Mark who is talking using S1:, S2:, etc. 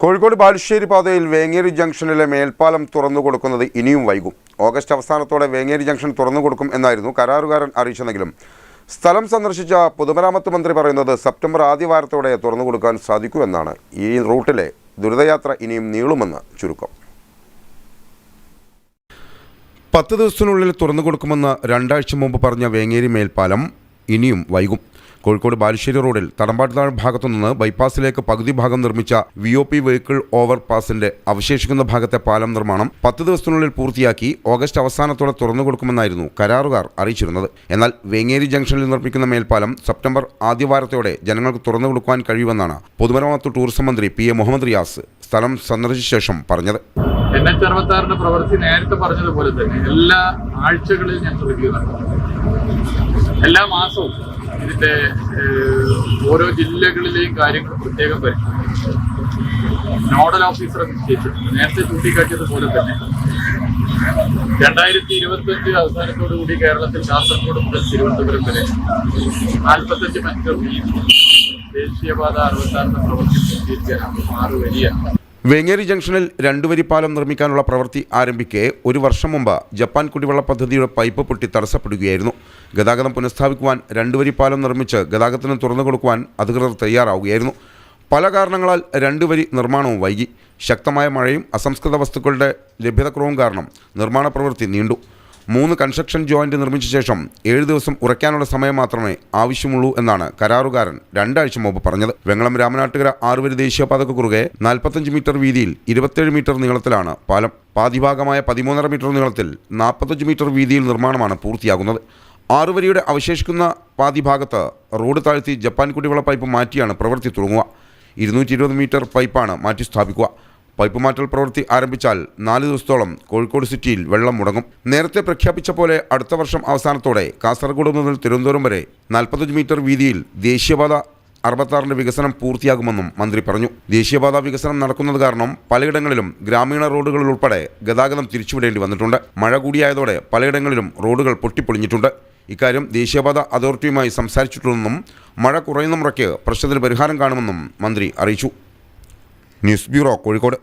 S1: കോഴിക്കോട് ബാലുശ്ശേരി പാതയിൽ വേങ്ങേരി ജംഗ്ഷനിലെ മേൽപ്പാലം തുറന്നു കൊടുക്കുന്നത് ഇനിയും വൈകും. ഓഗസ്റ്റ് അവസാനത്തോടെ വേങ്ങേരി ജംഗ്ഷൻ തുറന്നു കൊടുക്കും എന്നായിരുന്നു കരാറുകാരൻ അറിയിച്ചതെങ്കിലും സ്ഥലം സന്ദർശിച്ച പൊതുമരാമത്ത് മന്ത്രി പറയുന്നത് സെപ്റ്റംബർ ആദ്യവാരത്തോടെ തുറന്നു കൊടുക്കാൻ സാധിക്കുമെന്നാണ്. ഈ റൂട്ടിലെ ദുരിതയാത്ര ഇനിയും നീളുമെന്ന് ചുരുക്കം. പത്ത് ദിവസത്തിനുള്ളിൽ തുറന്നു കൊടുക്കുമെന്ന് രണ്ടാഴ്ച മുമ്പ് പറഞ്ഞ വേങ്ങേരി മേൽപ്പാലം ഇനിയും വൈകും. കോഴിക്കോട് ബാലുശ്ശേരി റോഡിൽ തടമ്പാട്ടുതാഴ് ഭാഗത്തു നിന്ന് ബൈപ്പാസിലേക്ക് പകുതി ഭാഗം നിർമ്മിച്ച V O P vehicle over പാസിന്റെ അവശേഷിക്കുന്ന ഭാഗത്തെ പാലം നിർമ്മാണം പത്ത് ദിവസത്തിനുള്ളിൽ പൂർത്തിയാക്കി ഓഗസ്റ്റ് അവസാനത്തോടെ തുറന്നു കൊടുക്കുമെന്നായിരുന്നു കരാറുകാർ അറിയിച്ചിരുന്നത്. എന്നാൽ വേങ്ങേരി ജംഗ്ഷനിൽ നിർമ്മിക്കുന്ന മേൽപ്പാലം സെപ്റ്റംബർ ആദ്യവാരത്തോടെ ജനങ്ങൾക്ക് തുറന്നു കൊടുക്കുവാൻ കഴിയുമെന്നാണ് പൊതുമരാമത്ത് ടൂറിസം മന്ത്രി പി എ മുഹമ്മദ് റിയാസ് സ്ഥലം സന്ദർശിച്ച ശേഷം പറഞ്ഞത്.
S2: എൻ എച്ച് അറുപത്താറിന്റെ പ്രവൃത്തി നേരത്തെ പറഞ്ഞതുപോലെ തന്നെ എല്ലാ ആഴ്ചകളിൽ ഞാൻ ശ്രദ്ധിക്കുന്നുണ്ട്. എല്ലാ മാസവും ഇതിന്റെ ഓരോ ജില്ലകളിലെയും കാര്യങ്ങൾ പ്രത്യേകം പരിശോധിക്കും നോഡൽ ഓഫീസറെ നിശ്ചയിച്ചിട്ടുണ്ട്. നേരത്തെ ചൂണ്ടിക്കാട്ടിയതുപോലെ തന്നെ രണ്ടായിരത്തി ഇരുപത്തഞ്ച് അവസാനത്തോടുകൂടി കേരളത്തിൽ കാസർഗോഡ് മുതൽ തിരുവനന്തപുരം വരെ നാൽപ്പത്തഞ്ച് മീറ്റർ ദേശീയപാത അറുപത്താറിന് പ്രവർത്തിച്ചു ആറ് വരിയാണ്
S1: വേങ്ങേരി ജംഗ്ഷനിൽ രണ്ടുവരി പാലം നിർമ്മിക്കാനുള്ള പ്രവൃത്തി ആരംഭിക്കെ ഒരു വർഷം മുമ്പ് ജപ്പാൻ കുടിവെള്ള പദ്ധതിയുടെ പൈപ്പ് പൊട്ടി തടസ്സപ്പെടുകയായിരുന്നു. ഗതാഗതം പുനഃസ്ഥാപിക്കുവാൻ രണ്ടുവരി പാലം നിർമ്മിച്ച് ഗതാഗതത്തിന് തുറന്നു കൊടുക്കുവാൻ അധികൃതർ തയ്യാറാവുകയായിരുന്നു. പല കാരണങ്ങളാൽ രണ്ടുവരി നിർമ്മാണവും വൈകി. ശക്തമായ മഴയും അസംസ്കൃത വസ്തുക്കളുടെ ലഭ്യതക്കുറവും കാരണം നിർമ്മാണ പ്രവൃത്തി നീണ്ടു. മൂന്ന് കൺസ്ട്രക്ഷൻ ജോയിന്റ് നിർമ്മിച്ച ശേഷം ഏഴ് ദിവസം ഉറയ്ക്കാനുള്ള സമയം മാത്രമേ ആവശ്യമുള്ളൂ എന്നാണ് കരാറുകാരൻ രണ്ടാഴ്ച മുമ്പ് പറഞ്ഞത്. വെങ്ങളം രാമനാട്ടുകര ആറുവരി ദേശീയപാതക്ക് കുറുകെ നാൽപ്പത്തഞ്ച് മീറ്റർ വീതിയിൽ ഇരുപത്തേഴ് മീറ്റർ നീളത്തിലാണ് പാലം. പാതിഭാഗമായ പതിമൂന്നര മീറ്റർ നീളത്തിൽ നാൽപ്പത്തഞ്ച് മീറ്റർ വീതിയിൽ നിർമ്മാണമാണ് പൂർത്തിയാകുന്നത്. ആറുവരിയുടെ അവശേഷിക്കുന്ന പാതിഭാഗത്ത് റോഡ് താഴ്ത്തി ജപ്പാൻ കുടിവെള്ള പൈപ്പ് മാറ്റിയാണ് പ്രവൃത്തി തുടങ്ങുക. ഇരുന്നൂറ്റി ഇരുപത് മീറ്റർ പൈപ്പാണ് മാറ്റി സ്ഥാപിക്കുക പൈപ്പ് മാറ്റൽ പ്രവൃത്തി ആരംഭിച്ചാൽ നാല് ദിവസത്തോളം കോഴിക്കോട് സിറ്റിയിൽ വെള്ളം മുടങ്ങും. നേരത്തെ പ്രഖ്യാപിച്ച പോലെ അടുത്ത വർഷം അവസാനത്തോടെ കാസർഗോഡ് മുതൽ തിരുവനന്തപുരം വരെ നാൽപ്പത്തഞ്ച് മീറ്റർ വീതിയിൽ ദേശീയപാത അറുപത്താറിന്റെ വികസനം പൂർത്തിയാകുമെന്നും മന്ത്രി പറഞ്ഞു. ദേശീയപാത വികസനം നടക്കുന്നത് കാരണം പലയിടങ്ങളിലും ഗ്രാമീണ റോഡുകളിൽ ഉൾപ്പെടെ ഗതാഗതം തിരിച്ചുവിടേണ്ടി വന്നിട്ടുണ്ട്. മഴ കൂടിയായതോടെ പലയിടങ്ങളിലും റോഡുകൾ പൊട്ടിപ്പൊളിഞ്ഞിട്ടുണ്ട്. ഇക്കാര്യം ദേശീയപാത അതോറിറ്റിയുമായി സംസാരിച്ചിട്ടുണ്ടെന്നും മഴ കുറയുന്ന മുറയ്ക്ക് പ്രശ്നത്തിന് പരിഹാരം കാണുമെന്നും മന്ത്രി അറിയിച്ചു. ニュースビューローこれこれ。